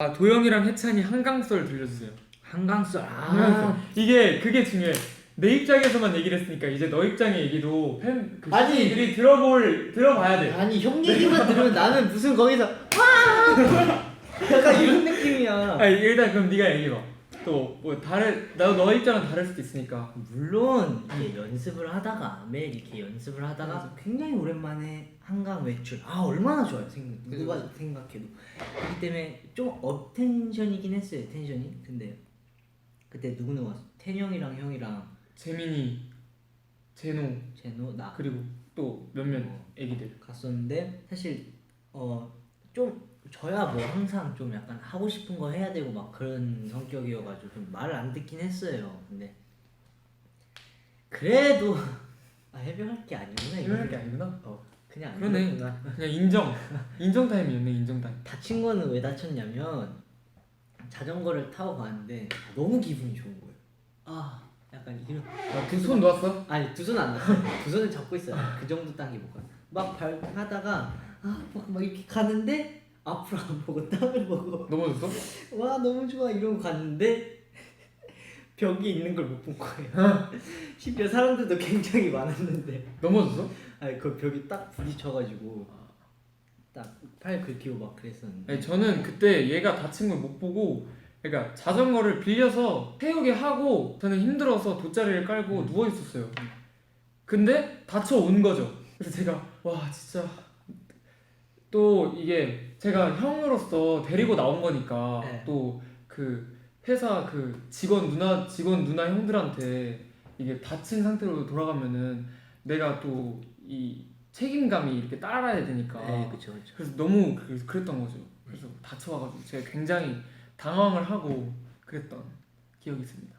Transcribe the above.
아 도영이랑 해찬이 한강썰 들려주세요. 한강썰 한강썰. 아 이게 그게 중요해. 내 입장에서만 얘기를 했으니까 이제 너 입장의 얘기도 팬 그, 아니. 시청자들이 들어볼 들어봐야 돼. 아니 형 얘기만 들으면 나는 무슨 거기서 와 약간 이런 느낌이야 아니 일단 그럼 네가 얘기해 봐. 또 뭐 다른 나도 너 입장은 다를 수도 있으니까. 물론 이게 연습을 하다가 매일 이렇게 연습을 하다가 굉장히 오랜만에 한강 외출. 아 얼마나 좋아요 생각 누가 생각해도. 그렇기 때문에 좀 업텐션이긴 했어요 텐션이. 근데 그때 누구 누구 왔어? 텐 형이랑 형이랑. 재민이, 제노. 제노 나. 그리고 또 몇몇 어. 애기들. 갔었는데 사실 어좀 저야 뭐 항상 좀 약간 하고 싶은 거 해야 되고 막 그런 성격이어가지고 좀 말을 안 듣긴 했어요. 근데 그래도 아 해명할 게 아니구나. 이거. 이럴 게 아니구나. 어 그냥 안 그러네. 그렇구나. 그냥 인정. 인정 타임이었네 인정 타임. 다친 거는 왜 다쳤냐면 자전거를 타고 가는데 너무 기분이 좋은 거예요. 아 약간 이런 그손 놓았어? 아니 두 손 안 났어요. 두 손을 잡고 있어요. 그 정도 딱이 못 가. 막 발 하다가 아 막 막 이렇게 가는데 앞으로 안 보고 땅을 보고 넘어졌어? 와 너무 좋아 이러고 갔는데 벽이 있는 걸 못 본 거예요. 심지어 사람들도 굉장히 많았는데 넘어졌어? 아니 그 벽이 딱 부딪혀가지고 딱 팔 긁히고 막 그랬었는데 아니 저는 그때 얘가 다친 걸 못 보고 그러니까 자전거를 빌려서 태우게 하고 저는 힘들어서 돗자리를 깔고 음. 누워 있었어요. 근데 다쳐 온 거죠. 그래서 제가 와 진짜 또 이게 제가 형으로서 데리고 나온 거니까 네. 또 그 회사 그 직원 누나 직원 누나 형들한테 이게 다친 상태로 돌아가면은 내가 또 이 책임감이 이렇게 따라야 되니까 네 그쵸 그쵸 그래서 너무 그, 그랬던 거죠. 그래서 다쳐와가지고 제가 굉장히 당황을 하고 그랬던 기억이 있습니다.